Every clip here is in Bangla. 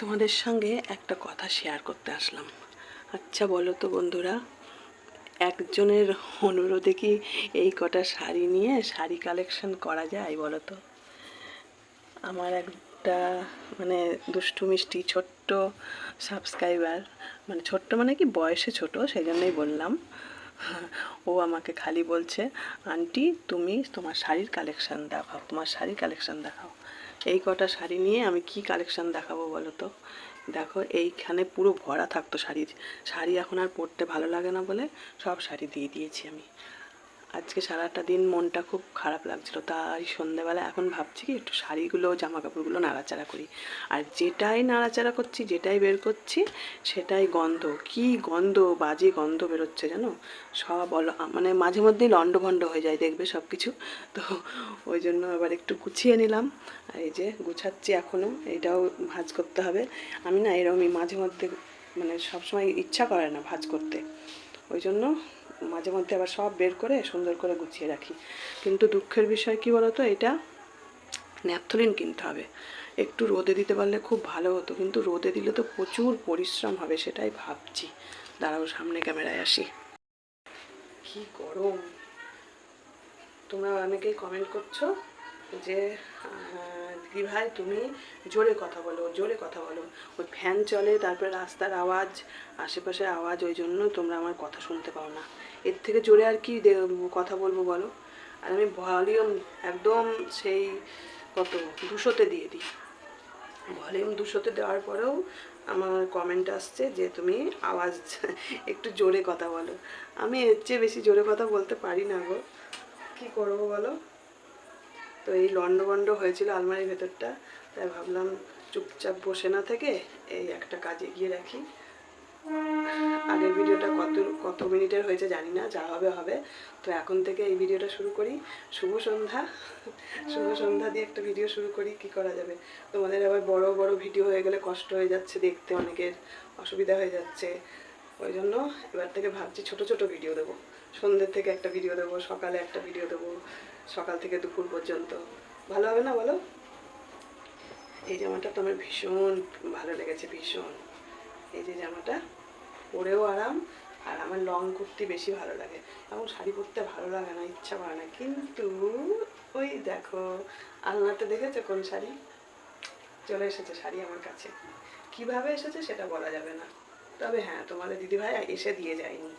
তোমাদের সঙ্গে একটা কথা শেয়ার করতে আসলাম। আচ্ছা বলো তো বন্ধুরা, একজনের অনুরোধে কি এই কটা শাড়ি নিয়ে শাড়ি কালেকশন করা যায় বলো তো? আমার একটা মানে দুষ্টু, মিষ্টি, ছোট্ট সাবস্ক্রাইবার মানে ছোট্ট মানে কি বয়সে ছোট সেই জন্যই বললাম। ও আমাকে খালি বলছে, আন্টি, তুমি তোমার শাড়ির কালেকশান দেখাও, তোমার শাড়ির কালেকশন দেখাও। এই কটা শাড়ি নিয়ে আমি কি কালেকশান দেখাবো বলো তো দেখো, এইখানে পুরো ভরা থাকতো শাড়ির। শাড়ি এখন আর পরতে ভালো লাগে না বলে সব শাড়ি দিয়ে দিয়েছি আমি। আজকে সারাটা দিন মনটা খুব খারাপ লাগছিল। তাই সন্ধেবেলা এখন ভাবছি কি একটু শাড়িগুলো জামা কাপড়গুলো নাড়াচাড়া করি। আর যেটাই নাড়াচাড়া করছি, যেটাই বের করছি, সেটাই গন্ধ। কি গন্ধ, বাজে গন্ধ বেরোচ্ছে জানো? সব মানে মাঝে মধ্যেই লণ্ডভণ্ড হয়ে যায় দেখবে সব কিছু তো ওই জন্য আবার একটু গুছিয়ে নিলাম। এই যে গুছাচ্ছি এখনও এটাও ভাজ করতে হবে। আমি না এরকমই মাঝে মধ্যে মানে সবসময় ইচ্ছা করে না ভাজ করতে। ওই জন্য মাঝে মধ্যে আবার সব বের করে সুন্দর করে গুছিয়ে রাখি। কিন্তু দুঃখের বিষয় কি বলতো? এটা ন্যাপথলিন কিনতে হবে। একটু রোদে দিতে পারলে খুব ভালো হতো, কিন্তু রোদে দিলে তো প্রচুর পরিশ্রম হবে, সেটাই ভাবছি। দাঁড়াও, সামনে ক্যামেরায় আসি। কি গরম! তোমরা অনেকেই কমেন্ট করছ? যে দিদি ভাই তুমি জোরে কথা বলো, জোরে কথা বলো। ওই ফ্যান চলে, তারপরে রাস্তার আওয়াজ, আশেপাশের আওয়াজ, ওই জন্য তোমরা আমার কথা শুনতে পাও না। এর থেকে জোরে আর কি কথা বলব বলো? আর আমি ভলিউম একদম সেই, কত, দুশোতে দিয়ে দিই। ভলিউম দুশোতে দেওয়ার পরেও আমার কমেন্ট আসছে যে, তুমি আওয়াজ একটু জোরে কথা বলো। আমি এর চেয়ে বেশি জোরে কথা বলতে পারি না গো। কী করব বলো? তো এই লন্ডভন্ড হয়েছিল আলমারির ভেতরটা, তাই ভাবলাম চুপচাপ বসে না থেকে এই একটা কাজ এগিয়ে রাখি। আগের ভিডিওটা কত কত মিনিটের হয়েছে জানি না, যা হবে হবে। তো এখন থেকে এই ভিডিওটা শুরু করি। শুভ সন্ধ্যা। শুভ সন্ধ্যা দিয়ে একটা ভিডিও শুরু করি, কি করা যাবে? তোমাদের আবার বড় বড় ভিডিও হয়ে গেলে কষ্ট হয়ে যাচ্ছে দেখতে অনেকের, অসুবিধা হয়ে যাচ্ছে। ওই জন্য এবার থেকে ভাবছি ছোট ছোট ভিডিও দেবো। সন্ধ্যের থেকে একটা ভিডিও দেবো, সকালে একটা ভিডিও দেবো সকাল থেকে দুপুর পর্যন্ত। ভালো হবে না বলো? এই জামাটা তো আমার ভীষণ ভালো লেগেছে, ভীষণ। এই যে জামাটা, পরেও আরাম, আর আমার লং কুর্তি বেশি ভালো লাগে। এখন শাড়ি পরতে ভালো লাগে না, ইচ্ছা করে না। কিন্তু ওই দেখো, আলনাতে দেখেছ কোন শাড়ি? চলে এসেছে শাড়ি আমার কাছে। কীভাবে এসেছে সেটা বলা যাবে না। তবে হ্যাঁ তোমাদের দিদিভাই এসে দিয়ে যায়নি।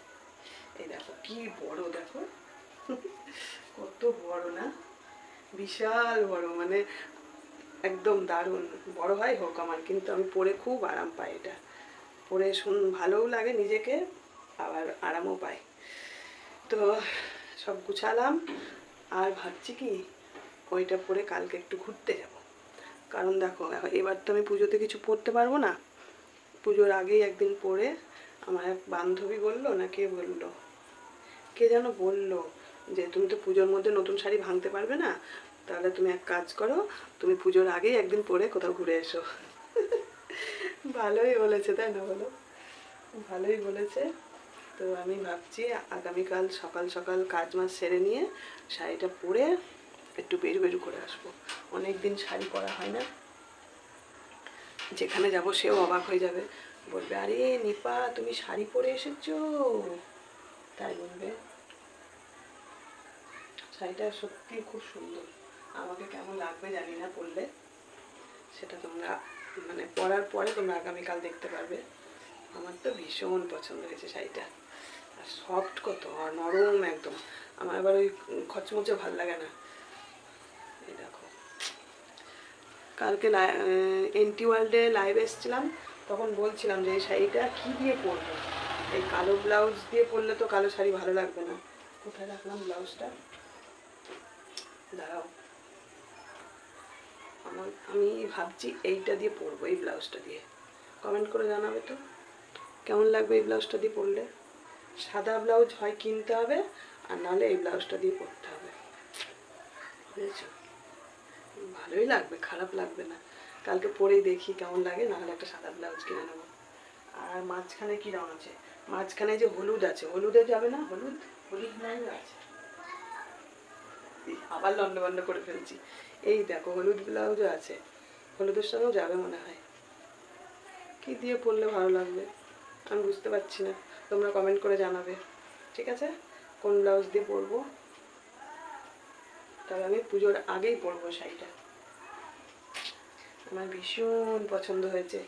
এই দেখো, কি বড় দেখো। কত বড় না? বিশাল বড় মানে একদম দারুণ। বড় হয় হোক আমার, কিন্তু আমি পরে খুব আরাম পাই এটা। পরে শুন, ভালোও লাগে নিজেকে, আবার আরামও পাই। তো সব গুছালাম, আর ভাবছি কি, ওইটা পরে কালকে একটু ঘুরতে যাব। কারণ দেখো, এবার তো আমি পুজোতে কিছু পরতে পারব না। পুজোর আগেই একদিন পরে আমার এক বান্ধবী বলল, না কে বলল? কে যেন বলল? যে তুমি তো পুজোর মধ্যে নতুন শাড়ি ভাঙতে পারবে না, তাহলে তুমি এক কাজ করো, তুমি পুজোর আগেই একদিন পরে কোথাও ঘুরে এসো। ভালোই বলেছে, তাই না বলো? ভালোই বলেছে। তো আমি ভাবছি আগামীকাল সকাল সকাল কাজ মাছ সেরে নিয়ে শাড়িটা পরে একটু বেরু বেরু করে আসব। অনেক দিন শাড়ি পরা হয় না। যেখানে যাব সেও অবাক হয়ে যাবে। বলবে, আরে নিপা, তুমি শাড়ি পরে এসেছ? তাই বলবে। শাড়িটা সত্যি খুব সুন্দর। আমাকে কেমন লাগবে জানি না পরলে। সেটা তোমরা মানে পরার পরে তোমরা আগামীকাল দেখতে পারবে। আমার তো ভীষণ পছন্দ হয়েছে শাড়িটা। আর সফট কত, আর নরম একদম। আমার আবার ওই খচমচে ভালো লাগে না। এই দেখো। কালকে এনটি ওয়ার্ল্ডে লাইভ এসেছিলাম। তখন বলছিলাম যে, এই শাড়িটা কী দিয়ে পরবো? এই কালো ব্লাউজ দিয়ে পরলে তো কালো শাড়ি ভালো লাগবে না। কোথায় রাখলাম ব্লাউজটা দাঁড়াও। আমার, আমি ভাবছি এইটা দিয়ে পরবো, এই ব্লাউজটা দিয়ে। কমেন্ট করে জানাবে তো। কেমন লাগবে এই ব্লাউজটা দিয়ে পরলে? সাদা ব্লাউজ হয় কিনতে হবে, আর নাহলে এই ব্লাউজটা দিয়ে পরতে হবে। বুঝেছ? ভালোই লাগবে, খারাপ লাগবে না। কালকে পরেই দেখি কেমন লাগে, নাহলে একটা সাদা ব্লাউজ কিনে নেব। আর মাঝখানে কী রঙ আছে? মাঝখানে যে হলুদ আছে, হলুদে যাবে না? হলুদ? হলুদ নাই আছে। আবার লন্ডভন্ড করে ফেলছি। এই দেখো, হলুদ ব্লাউজও আছে। হলুদের সঙ্গেও যাবে মনে হয়। কী দিয়ে পরলে ভালো লাগবে? আমি বুঝতে পারছি না। তোমরা কমেন্ট করে জানাবে। ঠিক আছে? কোন ব্লাউজ দিয়ে পরবো? তাহলে আমি পুজোর আগেই পরবো শাড়িটা। আমার ভীষণ পছন্দ হয়েছে।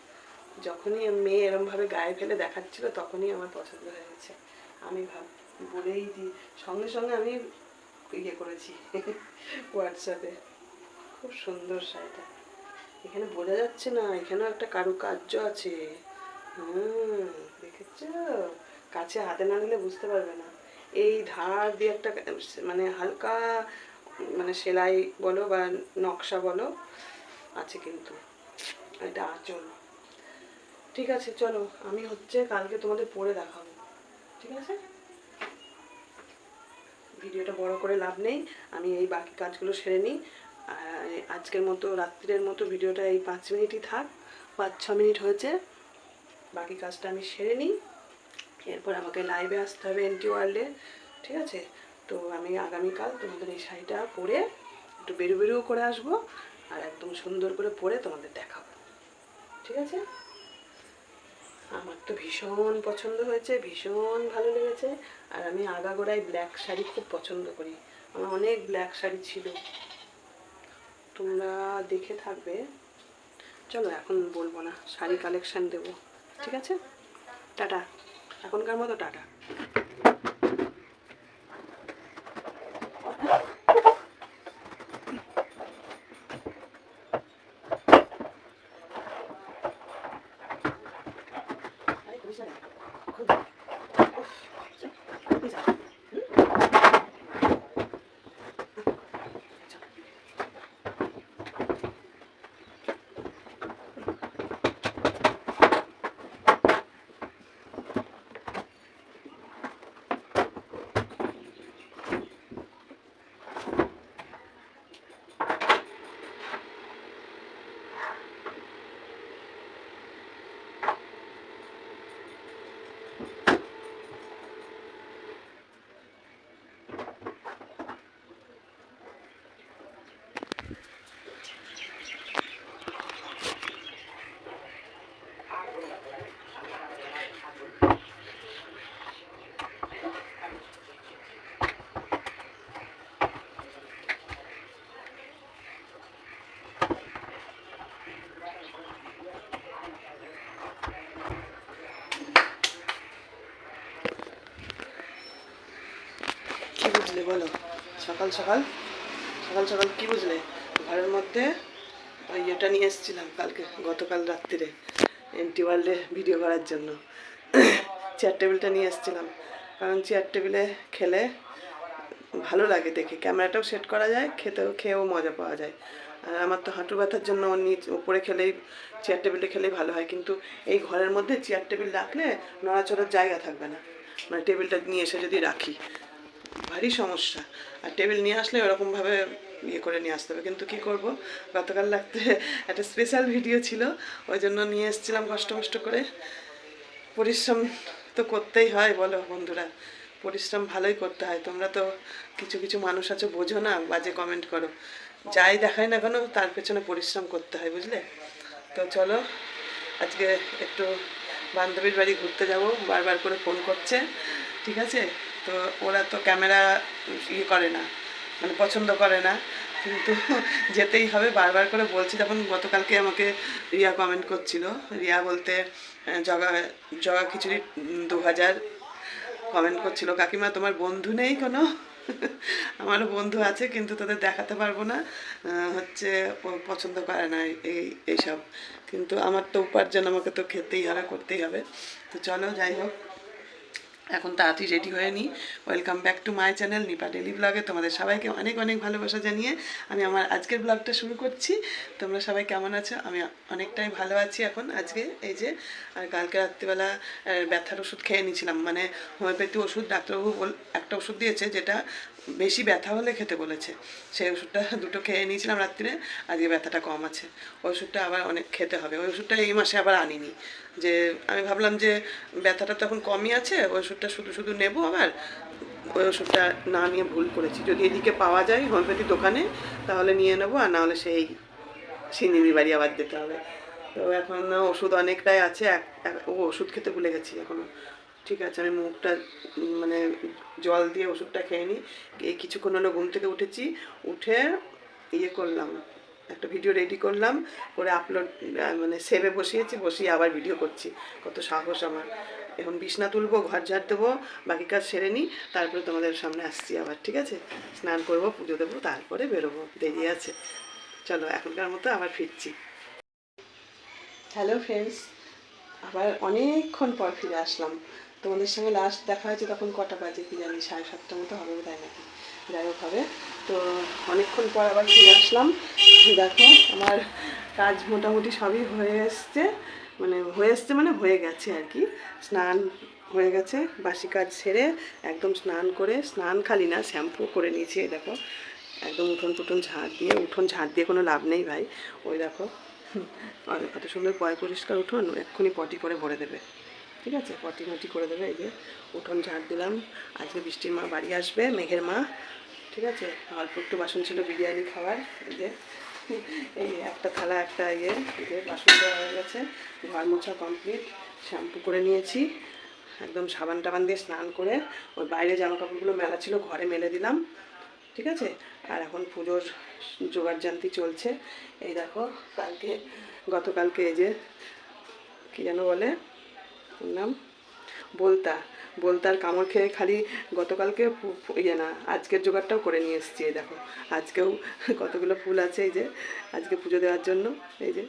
যখনই মেয়ে এরমভাবে গায়ে ফেলে দেখাচ্ছিল, তখনই আমার পছন্দ হয়ে গেছে আমি ভাব, বলেই দিই। সঙ্গে সঙ্গে আমি ইয়ে করেছি? হোয়াটসঅ্যাপে খুব সুন্দর শাড়িটা। এখানে বোঝা যাচ্ছে না, এখানেও একটা কারুকার্য আছে। হুম, দেখেছ? কাছে হাতে না নিলে বুঝতে পারবে না। এই ধার দিয়ে একটা মানে হালকা মানে সেলাই বলো বা নকশা বলো, আছে কিন্তু। এটা আঁচল। ঠিক আছে, চলো, আমি হচ্ছে কালকে তোমাদের পরে দেখাবো। ঠিক আছে? ভিডিওটা বড় করে লাভ নেই। আমি এই বাকি কাজগুলো সেরে নিই। আজকের মতো, রাত্রের মতো ভিডিওটা এই পাঁচ মিনিটই থাক, পাঁচ, ছ মিনিট হয়েছে। বাকি কাজটা আমি সেরে নিই। এরপর আমাকে লাইভে আসতে হবে এনটি ওয়ার্ল্ডে ঠিক আছে? তো আমি আগামীকাল তোমাদের এই শাড়িটা পরে একটু বেরু বেরুও করে আসব আর একদম সুন্দর করে পরে তোমাদের দেখাবো। ঠিক আছে? আমার তো ভীষণ পছন্দ হয়েছে, ভীষণ ভালো লেগেছে। আর আমি আগাগোড়ায় ব্ল্যাক শাড়ি খুব পছন্দ করি। আমার অনেক ব্ল্যাক শাড়ি ছিল। তোমরা দেখে থাকবে। চলো এখন বলব না, শাড়ি কালেকশান দেবো। ঠিক আছে? টাটা। এখনকার মতো টাটা। বলো, সকাল সকাল? সকাল সকাল কি বুঝলে? ঘরের মধ্যে ওই ইয়েটা নিয়ে এসেছিলাম কালকে, গতকাল রাত্রিরে এমটি ওয়ার্ল্ডে ভিডিও করার জন্য। চেয়ার টেবিলটা নিয়ে এসেছিলাম। কারণ চেয়ার টেবিলে খেলে ভালো লাগে দেখে। ক্যামেরাটাও সেট করা যায়, খেতেও, খেয়েও মজা পাওয়া যায়। আর আমার তো হাঁটু ব্যথার জন্য নিচ, উপরে খেলেই, চেয়ার টেবিলে খেলেই ভালো হয়। কিন্তু এই ঘরের মধ্যে চেয়ার টেবিল রাখলে নড়াচড়ার জায়গা থাকবে না। মানে টেবিলটা নিয়ে এসে যদি রাখি ভারী সমস্যা। আর টেবিল নিয়ে আসলে ওরকমভাবে ইয়ে করে নিয়ে আসতে হবে। কিন্তু কি করব? গতকাল রাত্রে একটা স্পেশাল ভিডিও ছিল। ওই জন্য নিয়ে এসেছিলাম কষ্ট মষ্ট করে। পরিশ্রম তো করতেই হয় বলো বন্ধুরা। পরিশ্রম ভালোই করতে হয়। তোমরা তো কিছু কিছু মানুষ আছো, বোঝো না, বাজে কমেন্ট করো। যাই দেখায় না কেন, তার পেছনে পরিশ্রম করতে হয়, বুঝলে? তো চলো, আজকে একটু বান্ধবীর বাড়ি ঘুরতে যাব। বারবার করে ফোন করছে। ঠিক আছে? তো ওরা তো ক্যামেরা ইয়ে করে না মানে পছন্দ করে না। কিন্তু যেতেই হবে, বারবার করে বলছি যখন গতকালকে আমাকে রিয়া কমেন্ট করছিল। রিয়া বলতে জগা জগা খিচুড়ি দু হাজার কমেন্ট করছিল। কাকিমা, তোমার বন্ধু নেই কোনো? আমারও বন্ধু আছে, কিন্তু তাদের দেখাতে পারব না। হচ্ছে পছন্দ করে না এই, এইসব। কিন্তু আমার তো উপার্জন, আমাকে তো খেতেই হবে, করতেই হবে। তো চলো, যাই হোক। এখন তাড়াতাড়ি রেডি হয়ে নিই। Welcome back to my channel Nipa daily ব্লগে তোমাদের সবাইকে অনেক অনেক ভালোবাসা জানিয়ে আমি আমার আজকের ব্লগটা শুরু করছি। তোমরা সবাই কেমন আছো? আমি অনেকটাই ভালো আছি এখন। আজকে এই যে, আর কালকে রাত্রিবেলা ব্যথার ওষুধ খেয়ে নিয়েছিলাম। মানে হোমিওপ্যাথি ওষুধ, ডাক্তারবাবু একটা ওষুধ দিয়েছে যেটা বেশি ব্যথা হলে খেতে বলেছে। সেই ওষুধটা দুটো খেয়ে নিয়েছিলাম রাত্রিরে আজকে ব্যথাটা কম আছে। ওই ওষুধটা আবার অনেক খেতে হবে। ওই ওষুধটা এই মাসে আবার আনিনি। যে আমি ভাবলাম যে ব্যথাটা তখন কমই আছে, ওই ওষুধটা শুধু শুধু নেব আবার ওই ওষুধটা না নিয়ে ভুল করেছি। যদি এদিকে পাওয়া যায় হোমিওপ্যাথি দোকানে, তাহলে নিয়ে নেব আর নাহলে সেই সিন্দিনি বাড়ি আবার যেতে হবে। তো এখন ওষুধ অনেকটাই আছে ও ওষুধ খেতে ভুলে গেছি এখনও। ঠিক আছে, আমি মুখটা মানে জল দিয়ে ওষুধটা খেয়ে নিই। কিছুক্ষণ হলো ঘুম থেকে উঠেছি, উঠে ইয়ে করলাম, একটা ভিডিও রেডি করলাম, করে আপলোড মানে সেভে বসিয়েছি, বসিয়ে আবার ভিডিও করছি। কত সাহস আমার। এখন বিছনা তুলবো, ঘর ঝাড় দেবো, বাকি কাজ সেরে নিই, তারপরে তোমাদের সামনে আসছি আবার, ঠিক আছে? স্নান করব, পুজো দেবো, তারপরে বেরোবো, দেরি আছে। চলো, এখনকার মতো আবার ফিরছি। হ্যালো ফ্রেন্ডস আবার অনেকক্ষণ পর ফিরে আসলাম। তোমাদের সঙ্গে লাস্ট দেখা হয়েছে তখন কটা বাজে কি জানি, সাড়ে সাতটার মতো হবে তাই নাকি? যাই হোক হবে। তো অনেকক্ষণ পর আবার ফিরে আসলাম। দেখো, আমার কাজ মোটামুটি সবই হয়ে এসছে। মানে হয়ে এসছে মানে হয়ে গেছে আর কি। স্নান হয়ে গেছে, বাসি কাজ সেরে একদম স্নান করে, স্নান খালি না, শ্যাম্পু করে নিয়েছি দেখো। একদম উঠোন টুঠোন ঝাঁট দিয়ে, উঠোন ঝাঁট দিয়ে কোনো লাভ নেই ভাই। ওই দেখো, আর কত সুন্দর পয় পরিষ্কার উঠোন, এক্ষুনি পটি করে ভরে দেবে। ঠিক আছে, পটি মটি করে দেবে, এই যে উঠোন ঝাড় দিলাম। আজকে বৃষ্টির মা বাড়ি আসবে, মেঘের মা। ঠিক আছে, অল্প একটু বাসন ছিল বিরিয়ানি খাওয়ার, এই যে। এই একটা থালা, একটা ইয়ে যে বাসন দেওয়া হয়ে গেছে। ঘর মোছা কমপ্লিট, শ্যাম্পু করে নিয়েছি। একদম সাবান টাবান দিয়ে স্নান করে ওই বাইরে জামা কাপড়গুলো মেলা ছিল, ঘরে মেলে দিলাম। ঠিক আছে, আর এখন পুজোর জোগাড় জান্তি চলছে। এই দেখো, কালকে, গতকালকে এই যে, কী যেন বলে? নাম বলতা, বলতার কামড় খেয়ে খালি গতকালকে ইয়ে না, আজকের জোগাড়টাও করে নিয়ে এসেছি, এই দেখো। আজকেও কতগুলো ফুল আছে, এই যে, আজকে পুজো দেওয়ার জন্য, এই যে।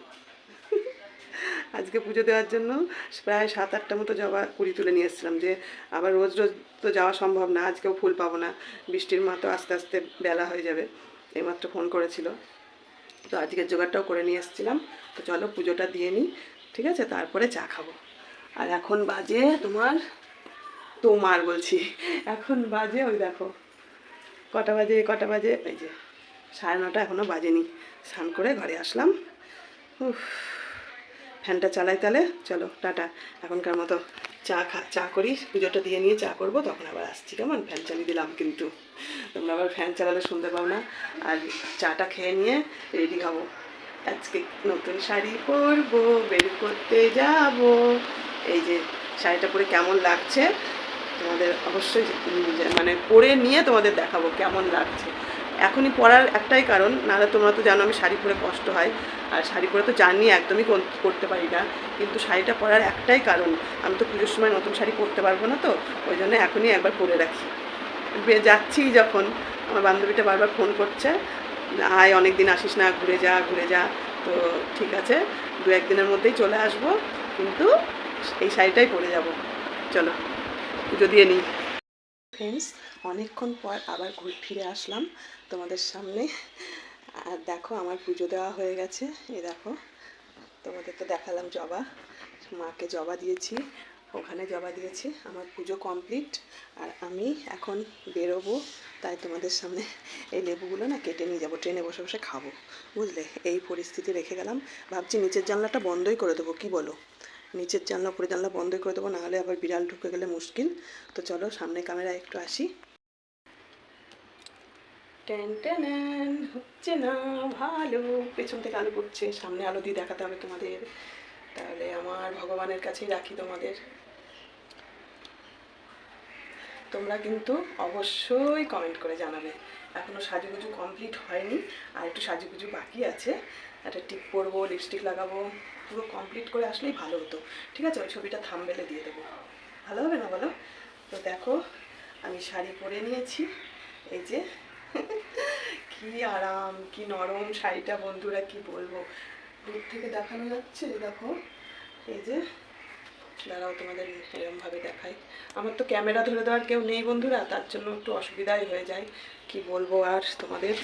আজকে পুজো দেওয়ার জন্য প্রায় সাত আটটা মতো জবা কুড়ি তুলে নিয়ে এসেছিলাম যে, আবার রোজ রোজ তো যাওয়া সম্ভব না, আজকেও ফুল পাবো না, বৃষ্টির মা তো আস্তে আস্তে বেলা হয়ে যাবে, এইমাত্র ফোন করেছিল। তো আজকের জোগাড়টাও করে নিয়ে এসেছিলাম, তো চলো পুজোটা দিয়ে নিই, ঠিক আছে? তারপরে চা খাব। আর এখন বাজে তোমার তোমার বলছি, এখন বাজে ওই দেখো, কটা বাজে কটা বাজে, এই যে সাড়ে নটা এখনও বাজেনি, স্নান করে ঘরে আসলাম। উফ, ফ্যানটা চালাই তাহলে, চলো, টাটা। এখনকার মতো চা খা, চা করি, পুজোটা দিয়ে নিয়ে চা করব, তখন আবার আসছি, কেমন? ফ্যান চালিয়ে দিলাম কিন্তু। তোমরা আবার ফ্যান চালালে শুনতে পাও না। আর চাটা খেয়ে নিয়ে রেডি হব। আজকে নতুন শাড়ি পরবো, বের করতে যাব। এই যে শাড়িটা পরে কেমন লাগছে? তোমাদের অবশ্যই মানে পরে নিয়ে তোমাদের দেখাবো কেমন লাগছে। এখনই পরার একটাই কারণ, নাহলে তোমরা তো জানো আমি শাড়ি পরে কষ্ট হয়। আর শাড়ি পরে তো জার্নি একদমই করতে পারি না। কিন্তু শাড়িটা পরার একটাই কারণ, আমি তো পুজোর সময় নতুন শাড়ি পরতে পারব না তো, ওই জন্য এখনই একবার পরে রাখি। যাচ্ছি যখন, আমার বান্ধবীটা বারবার ফোন করছে, আয় অনেক দিন আসিস না, ঘুরে যা ঘুরে যা, তো ঠিক আছে দু একদিনের মধ্যেই চলে আসব, কিন্তু এই শাড়িটাই পরে যাব। চলো, পুজো দিয়ে নিই। ফ্রেন্ডস অনেকক্ষণ পর আবার ঘুরে, ফিরে আসলাম তোমাদের সামনে। আর দেখো, আমার পুজো দেওয়া হয়ে গেছে। এই দেখো, তোমাদের তো দেখালাম জবা। মাকে জবা দিয়েছি, ওখানে জবা দিয়েছি। আমার পুজো কমপ্লিট আর আমি এখন বেরোবো, তাই তোমাদের সামনে এই লেবুগুলো না কেটে নিয়ে যাব। ট্রেনে বসে বসে খাব, বুঝলে? এই পরিস্থিতি রেখে গেলাম। ভাবছি নিচের জানলাটা বন্ধই করে দেবো, কি বলো? নিচের জানলা উপরে জানলা বন্ধ করে দেবো, নাহলে আবার বিড়াল ঢুকে গেলে মুশকিল। তো চলো সামনে ক্যামেরায় একটু আসি। টেন টেন হচ্ছে না ভালো। পেছন থেকে আলো পড়ছে, সামনে আলো দিয়ে দেখাতে হবে তোমাদের। তাহলে আমার ভগবানের কাছেই রাখি তোমাদের। তোমরা কিন্তু অবশ্যই কমেন্ট করে জানাবে। এখনও সাজুগুজু কমপ্লিট হয়নি, আর একটু সাজুগুজু বাকি আছে। একটা টিপ পরবো লিপস্টিক লাগাবো। পুরো কমপ্লিট করে আসলেই ভালো হতো। ঠিক আছে? ওই ছবিটা থামবেলে দিয়ে দেবো। ভালো হবে না বলো? তো দেখো, আমি শাড়ি পরে নিয়েছি। এই যে, কি আরাম, কি নরম শাড়িটা বন্ধুরা, কি বলব? দূর থেকে দেখানো যাচ্ছে দেখো, এই যে, দাঁড়াও তোমাদের এরমভাবে দেখাই। আমার তো ক্যামেরা ধরে দেওয়ার কেউ নেই বন্ধুরা, তার জন্য একটু অসুবিধাই হয়ে যায়। কি বলব আর তোমাদের?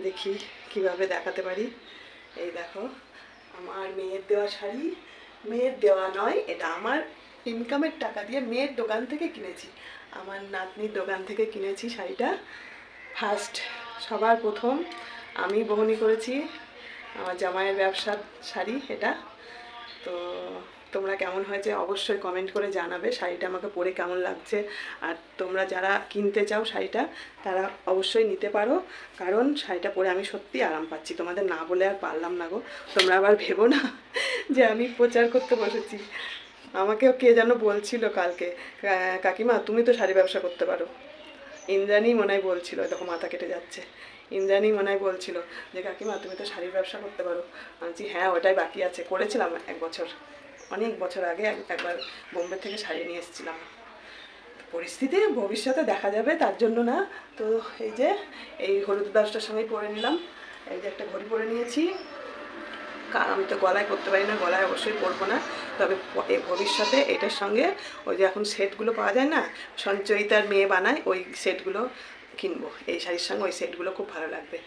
দেখি কীভাবে দেখাতে পারি। এই দেখো আমার মেয়ের দেওয়া শাড়ি, মেয়ের দেওয়া নয়, এটা আমার ইনকামের টাকা দিয়ে মেয়ের দোকান থেকে কিনেছি। আমার নাতনির দোকান থেকে কিনেছি শাড়িটা। ফার্স্ট সবার প্রথম আমি বহনি করেছি আমার জামাইয়ের ব্যবসার শাড়ি, এটা। তো তোমরা কেমন হয়েছে অবশ্যই কমেন্ট করে জানাবে। শাড়িটা আমাকে পরে কেমন লাগছে? আর তোমরা যারা কিনতে চাও শাড়িটা, তারা অবশ্যই নিতে পারো। কারণ শাড়িটা পরে আমি সত্যি আরাম পাচ্ছি। তোমাদের না বলে আর পারলাম না গো। তোমরা আবার ভেবো না যে আমি প্রচার করতে বসেছি। আমাকেও কে যেন বলছিল কালকে কাকিমা, তুমি তো শাড়ি ব্যবসা করতে পারো। ইন্দ্রাণী মনে হয় বলছিল, দেখো মাথা কেটে যাচ্ছে। ইন্দ্রাণী মনে হয় বলছিল যে, কাকিমা, তুমি তো শাড়ির ব্যবসা করতে পারো। বলছি হ্যাঁ ওটাই বাকি আছে। করেছিলাম এক বছর। অনেক বছর আগে এক- একবার বোম্বে থেকে শাড়ি নিয়ে এসেছিলাম। পরিস্থিতি ভবিষ্যতে দেখা যাবে, তার জন্য না। তো এই যে, এই হলুদ ব্লাউজটার সঙ্গেই পরে নিলাম। এই যে একটা ঘড়ি পরে নিয়েছি। কারণ আমি তো গলায় করতে পারি না, গলায় অবশ্যই পরবো না। তবে ভবিষ্যতে এটার সঙ্গে ওই যে এখন সেটগুলো পাওয়া যায় না, সঞ্চয়িতার মেয়ে বানায়, ওই সেটগুলো কিনবো। এই শাড়ির সঙ্গে ওই সেটগুলো খুব ভালো লাগবে,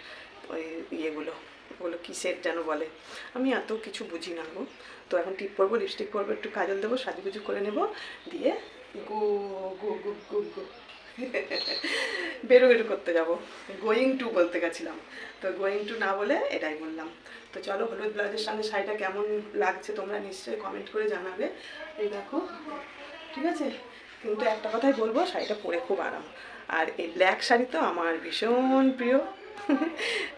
ওই ইয়েগুলো। ওগুলো কী সেট যেন বলে? আমি এত কিছু বুঝি না গো। তো এখন টিপ পরবো লিপস্টিক পরবো, একটু কাজল দেবো, সাজুগুজু করে নেব, দিয়ে গো গো গো গো গো। বেরো বেরো করতে যাব। গোয়িং টু বলতে গেছিলাম। তো গোয়িং টু না বলে এটাই বললাম। তো চলো, হলুদ ব্লাউজের সঙ্গে শাড়িটা কেমন লাগছে তোমরা নিশ্চয়ই কমেন্ট করে জানাবে। এই দেখো, ঠিক আছে? কিন্তু একটা কথাই বলব, শাড়িটা পরে খুব আরাম। আর এই ব্ল্যাক শাড়ি তো আমার ভীষণ প্রিয়।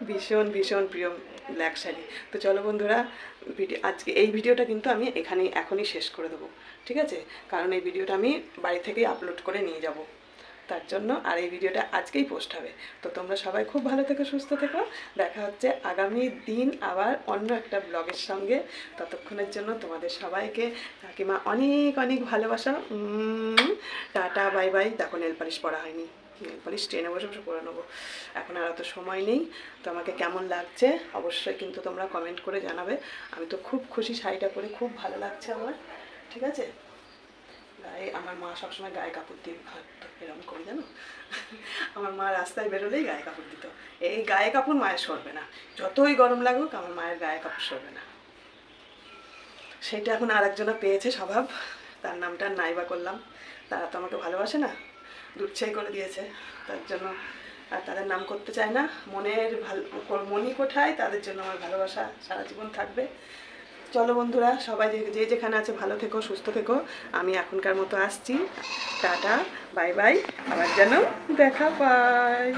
ভীষণ ভীষণ প্রিয় ব্ল্যাক শাড়ি। তো চলো বন্ধুরা ভিডিও, আজকে এই ভিডিওটা কিন্তু আমি এখানেই, এখনই শেষ করে দেবো, ঠিক আছে? কারণ এই ভিডিওটা আমি বাড়ি থেকেই আপলোড করে নিয়ে যাব। তার জন্য আর এই ভিডিওটা আজকেই পোস্ট হবে। তো তোমরা সবাই খুব ভালো থেকো, সুস্থ থেকো। দেখা হচ্ছে আগামী দিন আবার অন্য একটা ব্লগের সঙ্গে। ততক্ষণের জন্য তোমাদের সবাইকে কাকিমা অনেক অনেক ভালোবাসা। Tata, bye bye. দেখো নেল পালিশ পরা হয়নি। পালিশ ট্রেনে বসে বসে পরে নেব। এখন আর অত সময় নেই, তো আমাকে কেমন লাগছে অবশ্যই কিন্তু তোমরা কমেন্ট করে জানাবে। আমি তো খুব খুশি শাড়িটা পরে, খুব ভালো লাগছে আমার, ঠিক আছে? গায়ে, আমার মা সবসময় গায়ে কাপড় দিয়ে হাঁটতো এরকম করে জানো? আমার মা রাস্তায় বেরোলেই গায়ে কাপড় দিত। এই গায়ে কাপড় মায়ের সরবে না, যতই গরম লাগুক আমার মায়ের গায়ে কাপড় সরবে না। সেটা এখন আরেকজনা পেয়েছে স্বভাব, তার নামটা নাইবা করলাম। তারা তো আমাকে ভালোবাসে না। দুচ্ছাই করে দিয়েছে। তার জন্য আর তাদের নাম করতে চায় না। মনের ভালো মনি কোঠায়, তাদের জন্য আমার ভালোবাসা সারা জীবন থাকবে। চলো বন্ধুরা, সবাই যে যেখানে আছে ভালো থেকো, সুস্থ থেকো। আমি এখনকার মতো আসছি। Tata, bye bye. আবার যেন দেখা পাই